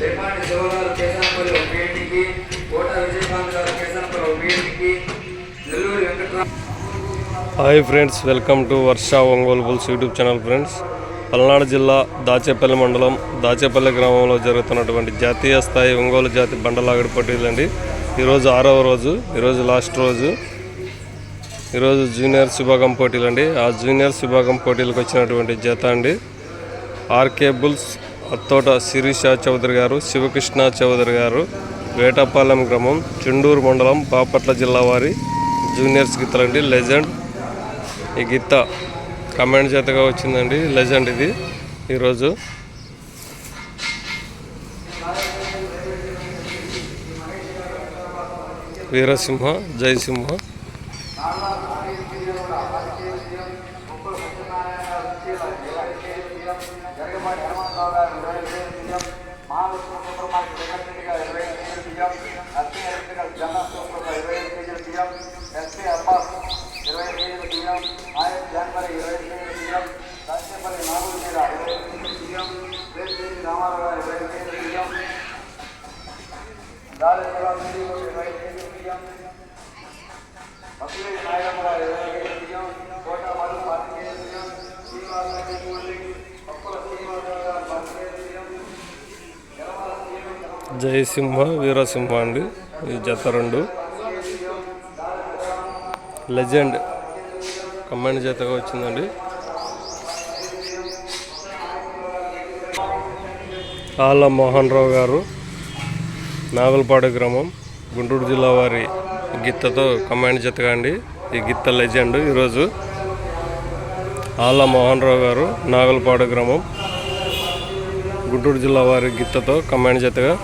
రేపాటి శివగారు కేసనపల్లి ఒక ఇంటికి కోట విజయకాంత్ గారు కేసనపల్లి ఒక ఇంటికి Nellore Venkatarama hi friends welcome to Varsha Ongole bulls YouTube channel friends. Palnadu జిల్లా దాచేపల్లి మండలం దాచేపల్లి గ్రామంలో జరుగుతున్నటువంటి జాతీయ స్థాయి ఒంగోలు జాతి బండలాగడి పోటీలండి. ఈరోజు ఆరవ రోజు ఈరోజు లాస్ట్ రోజు ఈరోజు జూనియర్స్ విభాగం పోటీలండి. ఆ జూనియర్స్ విభాగం పోటీలకు వచ్చినటువంటి జత అండి. ఆర్కే బుల్స్ అత్తోట శిరీష చౌదరి గారు శివకృష్ణ చౌదరి గారు వేటపాలెం గ్రామం చుండూరు మండలం బాపట్ల జిల్లా వారి జూనియర్స్ గీతలండి. లెజెండ్ ఈ గీత కమెంట్ చేతగా వచ్చిందండి. లెజెండ్ ఇది ఈరోజు. వీరసింహ జయసింహ. జరగబాటి హనుమంతరావు గారు బియ్యం మహావిష్ణు కుటుంబానికి వెంకటరెడ్డి గారు ఇరవై ఐదు కేజీల బియ్యం ఎస్పీ ఎలక్ట్రిక్ గారు జన్నా సూపర్ ఇరవై ఐదు కేజీల బియ్యం ఎస్పీ అబ్బాస్ ఇరవై ఐదు కేజీల బియ్యం ఆయన జాన్మరి ఇరవై ఐదు కేజీల బియ్యం దాచేపల్లి నాగుల మీద ఇరవై ఐదు కేజీల బియ్యం వేసి రామారావు గారు ఇరవై ఐదు కేజీల బియ్యం దాదాపు ఇరవై ఐదు కేజీల బియ్యం మసూరి నాయకమ్మ గారు ఇరవై జయసింహ వీరసింహ అండి. ఈ జత రెండు. లెజెండ్ కమాండ్ జతగా వచ్చిందండి. ఆళ్ళ మోహన్ రావు గారు నాగులపాడు గ్రామం గుంటూరు జిల్లా వారి గిత్తతో కమాండ్ జతగా అండి. ఈ గిత్త లెజెండ్ ఈరోజు. ఆళ్ళ మోహన్ రావు గారు నాగులపాడు గ్రామం గుంటూరు జిల్లా వారి గిత్తతో కమాండ్ జతగా